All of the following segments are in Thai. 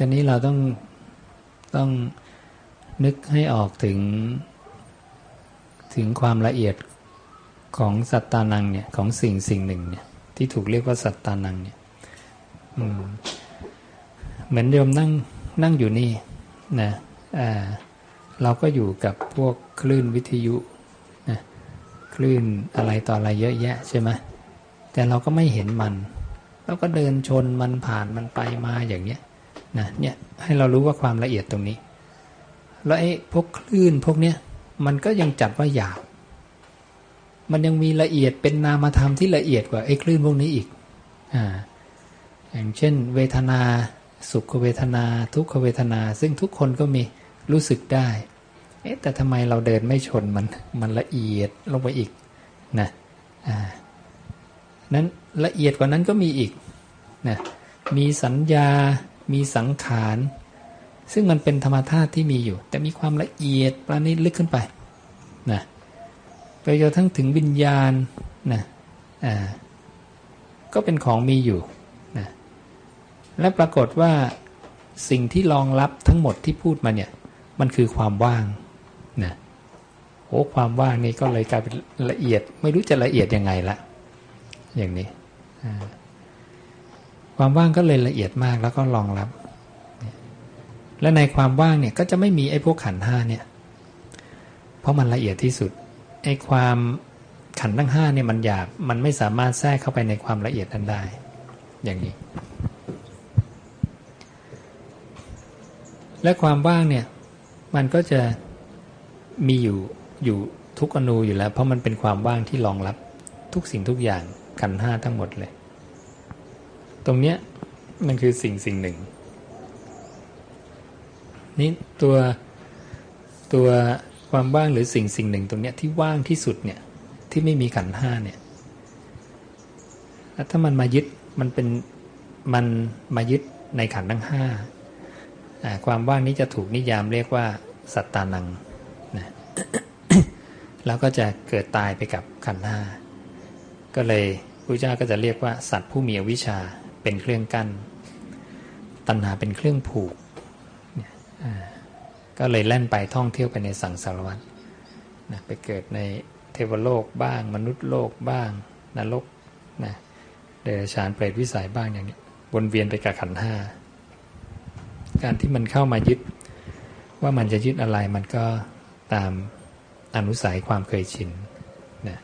ตอนนี้เราต้องต้องนึกให้ออกถึง ถึงความละเอียดของสัตตานังเนี่ยของสิ่งสิ่งหนึ่งเนี่ย ที่ถูกเรียกว่าสัตตานังเนี่ยเหมือนโยมนั่งนั่งอยู่นี่นะอ่าเราก็อยู่กับพวกคลื่นวิทยุนะคลื่นอะไรต่ออะไรเยอะแยะใช่ไหมแต่เราก็ไม่เห็นมัน เราก็เดินชนมันผ่านมันไปมาอย่างเนี้ย นะเนี่ยให้เรารู้ว่าความละเอียดตรงนี้ แล้วไอ้พวกคลื่นพวกเนี้ยมันก็ยังจัดว่าหยาบมันยังมีละเอียดเป็นนามธรรมที่ละเอียดกว่าไอ้คลื่นพวกนี้อีกอ่าอย่างเช่น เวทนาสุขเวทนา ทุกขเวทนา ซึ่งทุกคนก็มีรู้สึกได้ เอ๊ะแต่ทำไมเราเดินไม่ชนมันมันละเอียดลงไปอีกนะอ่านั้นละเอียดกว่านั้นก็มีอีกนะมีสัญญา มีสังขาร ซึ่งมันเป็นธรรมธาตุที่มีอยู่ แต่มีความละเอียดประณีตลึกขึ้นไปนะไปจนทั้งถึงวิญญาณนะอ่าก็เป็นของมีอยู่นะและปรากฏว่าสิ่งที่รองรับทั้งหมดที่พูดมาเนี่ย มันคือความว่างนะโอ้ความว่างนี่ก็เลยกลายเป็นละเอียด ไม่รู้จะละเอียดยังไงละอย่างนี้ ความว่างก็เลยละเอียดมากแล้วก็รองรับ และในความว่างเนี่ยก็จะไม่มีไอ้พวกขันห้าเนี่ย เพราะมันละเอียดที่สุด ไอ้ความขันทั้งห้าเนี่ยมันหยาบ มันไม่สามารถแทรกเข้าไปในความละเอียดนั้นได้ อย่างนี้ และความว่างเนี่ย มันก็จะมีอยู่อยู่ทุกอนูอยู่แล้ว เพราะมันเป็นความว่างที่รองรับทุกสิ่งทุกอย่างขันห้าทั้งหมดเลย ตรงเนี้ยมันคือสิ่งสิ่งหนึ่ง นี่ตัวตัวความว่างหรือสิ่งสิ่งหนึ่ง ตรงเนี้ยที่ว่างที่สุดเนี่ยที่ไม่มีขันห้าเนี่ยแล้วถ้ามันมายึดมันเป็นมันมายึดในขันทั้งห้าความว่างนี้จะถูกนิยามเรียกว่าสัตตานังนะแล้วก็จะเกิดตายไปกับขันห้าก็เลยพระเจ้าก็จะเรียกว่าสัตว์ผู้มีอวิชชา เป็นเครื่องกั้น ตัณหาเป็นเครื่องผูก ก็เลยแล่นไปท่องเที่ยวไปในสังสารวัฏนะไปเกิดในเทวโลกบ้าง มนุษย์โลกบ้าง นรกนะเดรัจฉานเปรตวิสัยบ้างอย่างนี้วนเวียนไปกับขันห้าการที่มันเข้ามายึด ว่ามันจะยึดอะไรมันก็ตามอนุสัยความเคยชินนะ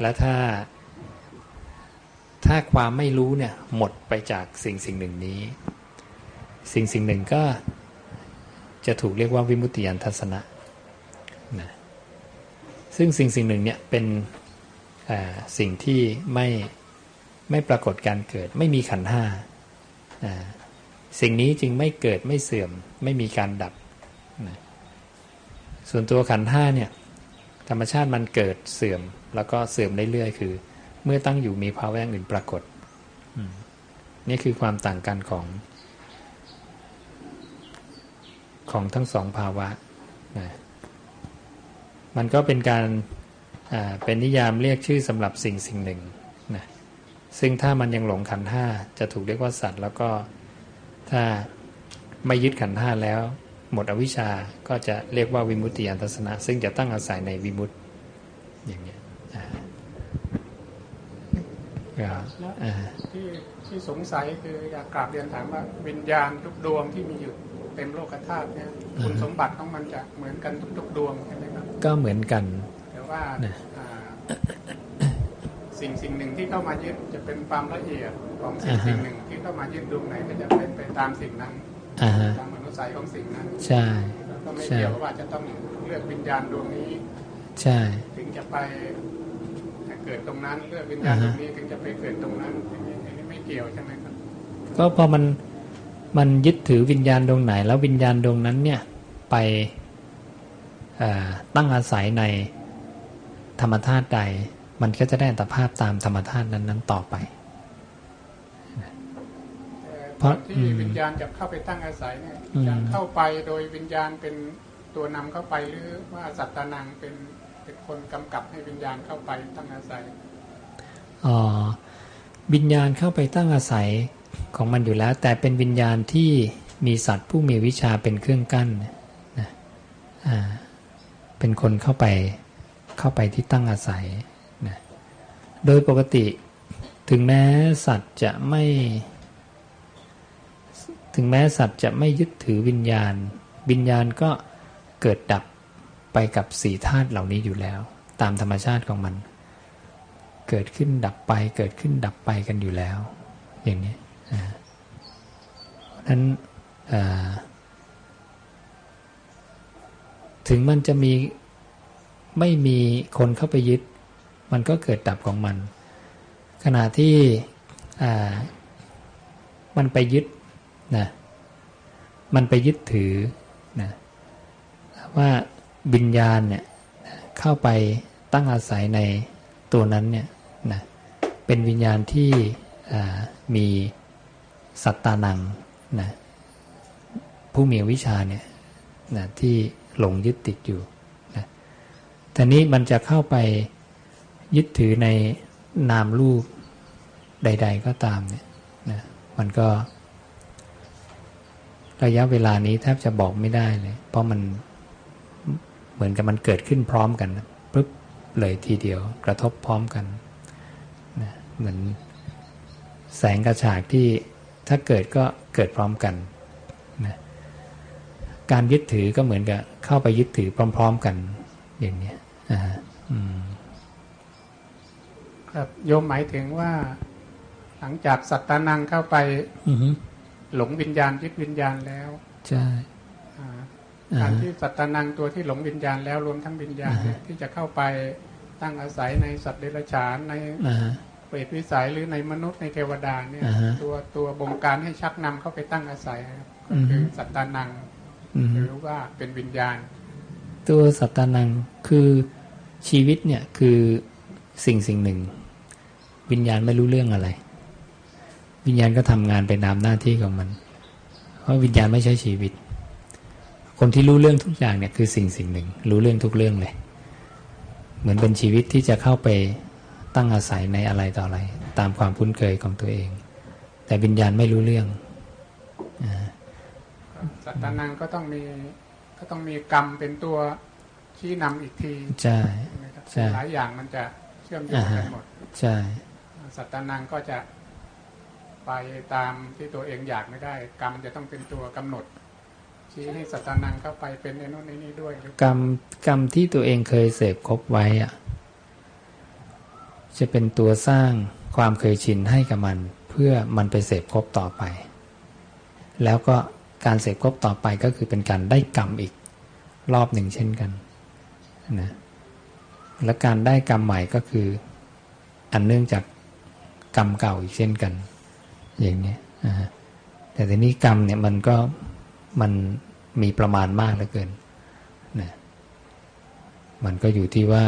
แล้วถ้า ถ้าความไม่รู้เนี่ยหมดไปจากสิ่งสิ่งหนึ่งนี้ สิ่งสิ่งหนึ่งก็จะถูกเรียกว่าวิมุตติยานทัศนะนะซึ่งสิ่งสิ่งหนึ่งเนี่ยเป็นสิ่งที่ไม่ไม่ปรากฏการเกิด ไม่มีขันห้าสิ่งนี้จึงไม่เกิดไม่เสื่อมไม่มีการดับนะส่วนตัวขันห้าเนี่ยธรรมชาติมันเกิดเสื่อมแล้วก็เสื่อมเรื่อยๆคือ เมื่อตั้งอยู่มีภาวะอื่นปรากฏนี่คือความต่างกันของ ของทั้งสองภาวะนะมันก็เป็นการเป็นนิยามเรียกชื่อสำหรับสิ่งสิ่งหนึ่งนะซึ่งถ้ามันยังหลงขันห้าจะถูกเรียกว่าสัตว์ แล้วก็ถ้าไม่ยึดขันห้าแล้ว หมดอวิชชาก็จะเรียกว่าวิมุตติยานทัศนะ ซึ่งจะตั้งอาศัยในวิมุตติอย่างนี้ ที่ที่สงสัยคืออยากกราบเรียนถามว่าวิญญาณทุกดวงที่มีอยู่เต็มโลกธาตุเนี่ยคุณสมบัติของมันจะเหมือนกันทุกๆดวงใช่ไหมครับก็เหมือนกันแต่ว่าสิ่งสิ่งหนึ่งที่เข้ามายึดจะเป็นความละเอียดของสิ่งสิ่งหนึ่งที่เข้ามายึดดวงไหนก็จะเป็นไปตามสิ่งนั้นตามอนุสัยของสิ่งนั้น ใช่ก็ไม่เกี่ยวว่าจะต้องเลือกวิญญาณดวงนี้ ใช่ ถึงจะไป เกิดตรงนั้นเลือกวิญญาณตรงนี้ถึงจะไปเกิดตรงนั้นอันนี้ไม่เกี่ยวใช่ไหมครับ ก็พอมันมันยึดถือวิญญาณดวงไหน แล้ววิญญาณดวงนั้นเนี่ยไปตั้งอาศัยในธรรมธาตุใด มันก็จะได้อัตภาพตามธรรมธาตุนั้นๆต่อไปเพราะที่วิญญาณจะเข้าไปตั้งอาศัยเนี่ยจะเข้าไปโดยวิญญาณเป็นตัวนำเข้าไปหรือว่าสัตตานังเป็น เป็นคนกำกับให้วิญญาณเข้าไปตั้งอาศัยอ๋อวิญญาณเข้าไปตั้งอาศัยของมันอยู่แล้ว แต่เป็นวิญญาณที่มีสัตว์ผู้มีวิชาเป็นเครื่องกั้นนะอ่าเป็นคนเข้าไปเข้าไปที่ตั้งอาศัยนะโดยปกติถึงแม้สัตว์จะไม่ ถึงแม้สัตว์จะไม่ยึดถือวิญญาณ วิญญาณก็เกิดดับ ไปกับสี่ธาตุเหล่านี้อยู่แล้ว ตามธรรมชาติของมัน เกิดขึ้นดับไป เกิดขึ้นดับไปกันอยู่แล้ว อย่างนี้เพราะฉะนั้นถึงมันจะมีไม่มีคนเข้าไปยึด มันก็เกิดดับของมัน ขณะที่มันไปยึดนะมันไปยึดถือนะว่า วิญญาณเนี่ยเข้าไปตั้งอาศัยในตัวนั้นเนี่ยนะเป็นวิญญาณที่มีสัตตานังนะผู้มีวิชาเนี่ยนะที่หลงยึดติดอยู่นะแต่นี้มันจะเข้าไปยึดถือในนามรูปใด ๆ ก็ตามเนี่ยนะมันก็ระยะเวลานี้แทบจะบอกไม่ได้เลย เพราะมัน เหมือนกับมันเกิดขึ้นพร้อมกันนะปุ๊บเลยทีเดียวกระทบพร้อมกันนะเหมือนแสงกระฉากที่ถ้าเกิดก็เกิดพร้อมกันนะการยึดถือก็เหมือนกับเข้าไปยึดถือพร้อม ๆ กันอย่างเนี้ยอ่าฮะอืมครับโยมหมายถึงว่า หลังจากสัตตานังเข้าไปอือฮึหลงวิญญาณยึดวิญญาณแล้วใช่อ่าอ่า การฮะที่สัตตานังตัวที่หลงวิญญาณแล้วรวมทั้งวิญญาณเนี่ยที่จะเข้าไปตั้งอาศัยในสัตว์เดรัจฉานในอ่าฮะเปรตวิสัยหรือในมนุษย์ในเทวดาเนี่ยอ่าฮะตัวตัวบงการให้ชักนำเข้าไปตั้งอาศัยครับก็อือฮึคือสัตตานังอือหฮึรือว่าเป็นวิญญาณ ตัวสัตตานังคือชีวิตเนี่ยคือสิ่งสิ่งหนึ่ง วิญญาณไม่รู้เรื่องอะไร วิญญาณก็ทำงานไปตามหน้าที่ของมัน เพราะวิญญาณไม่ใช่ชีวิต คนที่รู้เรื่องทุกอย่างเนี่ยคือสิ่งสิ่งหนึ่ง รู้เรื่องทุกเรื่องเลย เหมือนเป็นชีวิตที่จะเข้าไปตั้งอาศัยในอะไรต่ออะไร ตามความคุ้นเคยของตัวเอง แต่วิญญาณไม่รู้เรื่องสัตตานังก็ต้องมีก็ต้องมีกรรมเป็นตัวชี้นำอีกทีใช่ใช่ไหมครับใช่หลายอย่างมันจะเชื่อมโยงอ่ากัฮะนหมดใช่สัตตานังก็จะไปตามที่ตัวเองอยากไม่ได้ กรรมจะต้องเป็นตัวกำหนด ชี้ให้สัตานังเข้าไปเป็นในโน้นในนี้ด้วยกรรมกรรมที่ตัวเองเคยเสพคบไว้อะจะเป็นตัวสร้างความเคยชินให้กับมันเพื่อมันไปเสพคบต่อไป แล้วก็การเสพคบต่อไปก็คือเป็นการได้กรรมอีกรอบหนึ่งเช่นกันนะและการได้กรรมใหม่ก็คือ อันเนื่องจากกรรมเก่าอีกเช่นกัน อย่างนี้แต่ทีนี้กรรมเนี่ยมันก็ มันมีประมาณมากเหลือเกินนะมันก็อยู่ที่ว่า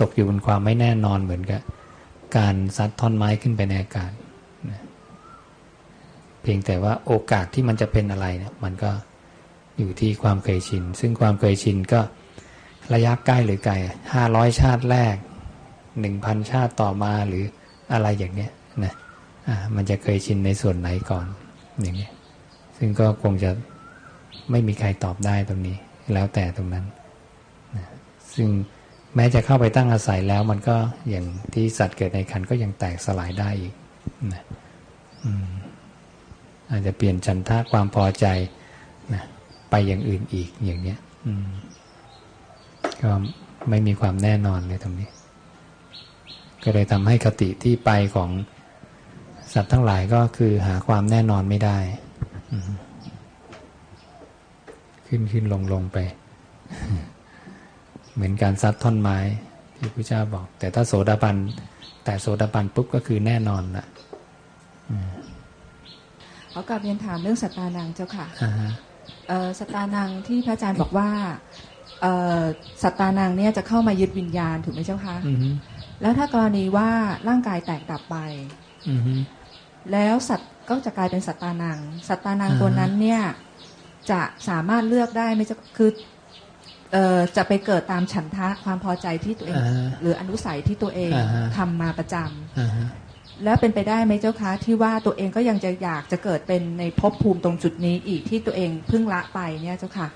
ตกอยู่บนความไม่แน่นอนเหมือนกับการซัดท่อนไม้ขึ้นไปในอากาศนะเพียงแต่ว่าโอกาสที่มันจะเป็นอะไรเนี่ยมันก็อยู่ที่ความเคยชิน ซึ่งความเคยชินก็ระยะใกล้หรือไกลห้าร้อยชาติแรกหนึ่งพันชาติต่อมาหรืออะไรอย่างเนี้ยนะอ่ามันจะเคยชินในส่วนไหนก่อนอย่างเงี้ย ซึ่งก็คงจะไม่มีใครตอบได้ตรงนี้ แล้วแต่ตรงนั้นนะซึ่งแม้จะเข้าไปตั้งอาศัยแล้วมันก็อย่างที่สัตว์เกิดในคันก็ยังแตกสลายได้อีกนะอาจจะเปลี่ยนฉันทะความพอใจนะไปอย่างอื่นอีกอย่างเนี้ยก็ไม่มีความแน่นอนเลยตรงนี้ ก็เลยทำให้คติที่ไปของสัตว์ทั้งหลายก็คือหาความแน่นอนไม่ได้ ขึ้นขึ้นลงลงไป เหมือนการซัดท่อนไม้ที่พระเจ้าบอก แต่ถ้าโสดาบันแต่โสดาบันปุ๊บก็คือแน่นอนละขอกลับเรียนถามเรื่องสัตตานังเจ้าค่ะอ่าฮะเอ่อสัตตานังที่พระอาจารย์บอกว่าเอ่อสัตตานังเนี่ยจะเข้ามายึดวิญญาณถูกไหมเจ้าคะอือฮึแล้วถ้ากรณีว่าร่างกายแตกดับไปอือฮึแล้วสัตว์ ก็จะกลายเป็นสัตตานัง สัตตานังอ่าฮะตัวนั้นเนี่ยจะสามารถเลือกได้ไหมเจ้าคือเอ่อจะไปเกิดตามฉันทะความพอใจที่ตัวเองอ่าฮะหรืออนุสัยที่ตัวเองอ่าฮะทำมาประจำอ่าฮะแล้วเป็นไปได้ไหมเจ้าคะที่ว่าตัวเองก็ยังจะอยากจะเกิดเป็นในภพภูมิตรงจุดนี้อีกที่ตัวเองเพิ่งละไปเนี่ยเจ้าค่ะ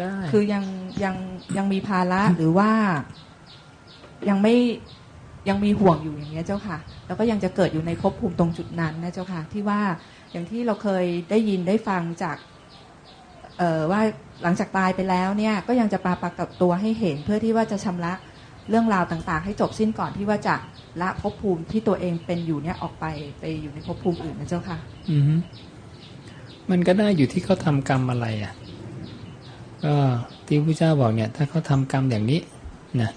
ได้คือยังยังยังมีภาระหรือว่ายังไม่ ยังมีห่วงอยู่อย่างเงี้ยเจ้าค่ะ แล้วก็ยังจะเกิดอยู่ในภพภูมิตรงจุดนั้นนะเจ้าค่ะ ที่ว่าอย่างที่เราเคยได้ยินได้ฟังจากเอ่อว่าหลังจากตายไปแล้วเนี่ยก็ยังจะปาปากฏตัวให้เห็นเพื่อที่ว่าจะชำระเรื่องราวต่างๆ ให้จบสิ้นก่อนที่ว่าจะละภพภูมิที่ตัวเองเป็นอยู่เนี่ยออกไปไปอยู่ในภพภูมิอื่นนะเจ้าค่ะ อือฮึมันก็ได้อยู่ที่เขาทำกรรมอะไรอะก็ที่พระเจ้าบอกเนี่ย ถ้าเขาทำกรรมอย่างนี้นะ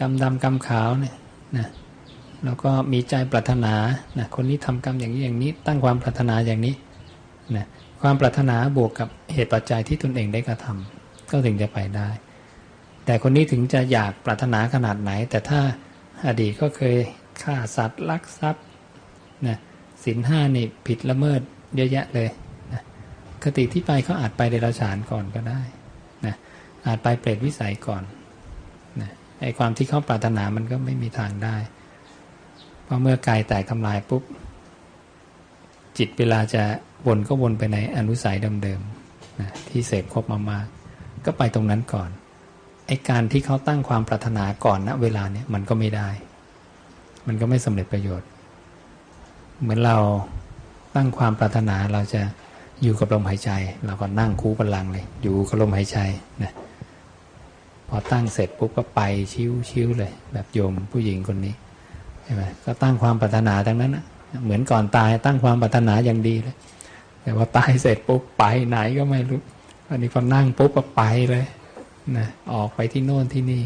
กรรมดำกรรมขาวเนี่ย นะแล้วก็มีใจปรารถนานะคนนี้ทำกรรมอย่างนี้อย่างนี้ ตั้งความปรารถนาอย่างนี้นะความปรารถนาบวกกับเหตุปัจจัยที่ตนเองได้กระทำก็ถึงจะไปได้ แต่คนนี้ถึงจะอยากปรารถนาขนาดไหน แต่ถ้าอดีตก็เคยฆ่าสัตว์ลักทรัพย์นะสินห้านี่ผิดละเมิดเยอะแยะเลยนะคติที่ไปเขาอาจไปเดรัจฉานก่อนก็ได้นะอาจไปเปรตวิสัยก่อน ไอความที่เขาปรารถนามันก็ไม่มีทางได้ เพราะเมื่อกายแตกทำลายปุ๊บ จิตเวลาจะวนก็วนไปในอนุสัยเดิมๆนะที่เสพครบมามากก็ไปตรงนั้นก่อนไอการที่เขาตั้งความปรารถนาก่อนณเวลาเนี้ยมันก็ไม่ได้ มันก็ไม่สำเร็จประโยชน์ เหมือนเราตั้งความปรารถนาเราจะอยู่กับลมหายใจ เราก็นั่งคูบัลลังเลย อยู่กับลมหายใจนะ พอตั้งเสร็จปุ๊บก็ไปชิวๆเลย แบบโยมผู้หญิงคนนี้ใช่ไหมก็ตั้งความปรารถนาทั้งนั้นนะเหมือนก่อนตายตั้งความปรารถนาอย่างดีเลย แต่ว่าตายเสร็จปุ๊บไปไหนก็ไม่รู้อันนี้พอนั่งปุ๊บก็ไปเลยนะออกไปที่โน่นที่นี่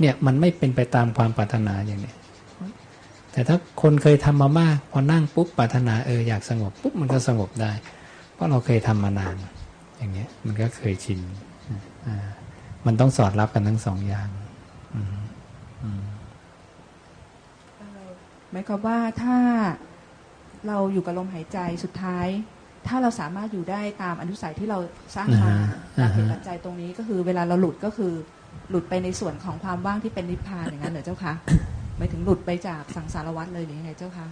เนี่ยมันไม่เป็นไปตามความปรารถนาอย่างนี้แต่ถ้าคนเคยทำมามาก พอนั่งปุ๊บปรารถนาเอออยากสงบปุ๊บมันก็สงบได้ เพราะเราเคยทำมานาน อย่างเงี้ยมันก็เคยชินอ่า มันต้องสอดรับกันทั้งสองอย่างอืมอืมหมายความว่าถ้าเราอยู่กับลมหายใจสุดท้าย ถ้าเราสามารถอยู่ได้ตามอนุสัยที่เราสร้างมาอ่าฮะตามเหตุปัจจัยตรงนี้ก็คือ เวลาเราหลุดก็คือหลุดไปในส่วนของความว่างที่เป็นนิพพานอย่างนั้นเหรอเจ้าคะหมายถึงหลุดไปจากสังสารวัฏเลยหรือยังไงเจ้าคะ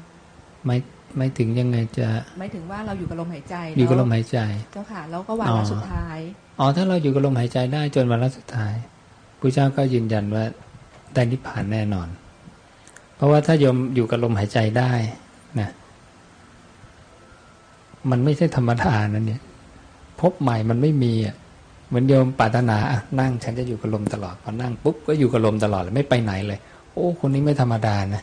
ไม่ไม่ถึงยังไงจะหมายถึงว่าเราอยู่กับลมหายใจอยู่กับลมแวหายใจเจ้าค่ะแล้วก็วาระอ๋อสุดท้ายอ๋อถ้าเราอยู่กับลมหายใจได้จนวันละสุดท้ายพระเจ้าก็ยืนยันว่าได้นิพพานแน่นอน เพราะว่าถ้าโยมอยู่กับลมหายใจได้นะมันไม่ใช่ธรรมดานั่นเนี่ยพบใหม่มันไม่มีอะเหมือนโยมปรารถนาอะนั่งฉันจะอยู่กับลมตลอดพอนั่งปุ๊บก็อยู่กับลมตลอดเลยไม่ไปไหนเลย โอ้ คนนี้ไม่ธรรมดานะ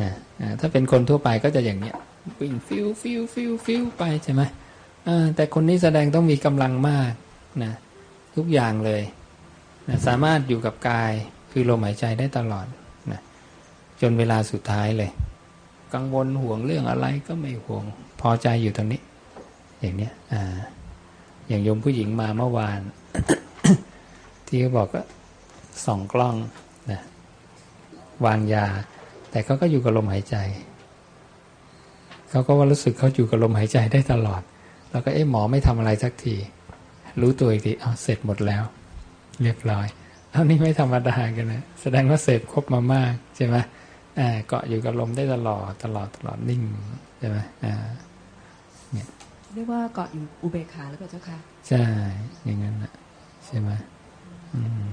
นะถ้าเป็นคนทั่วไปก็จะอย่างเนี้ยวิ่งฟิวฟิวฟิวฟิวไปใช่ไหมแต่คนนี้แสดงต้องมีกำลังมากนะทุกอย่างเลยนะสามารถอยู่กับกายคือลมหายใจได้ตลอดนะจนเวลาสุดท้ายเลย กังวลห่วงเรื่องอะไรก็ไม่ห่วง พอใจอยู่ตรงนี้ อย่างเนี้ยอ่าอย่างโยมผู้หญิงมาเมื่อวาน ที่เขาบอกก็ส่องกล้องนะวางยา แต่เขาก็อยู่กับลมหายใจ เขาก็ว่ารู้สึกเขาอยู่กับลมหายใจได้ตลอด แล้วก็เอ๊ะหมอไม่ทำอะไรสักที รู้ตัวอีกทีอ้าวเสร็จหมดแล้ว เรียบร้อยเอานี่ไม่ธรรมดากันนะ แสดงว่าเสพครบมามากใช่ไหมอ่าเกาะอยู่กับลมได้ตลอดตลอดตลอดนิ่งใช่ไหมอ่าเรียกว่าเกาะอยู่อุเบกขาหรือเปล่าเจ้าคะใช่ อย่างนั้นนะใช่ไหมอืม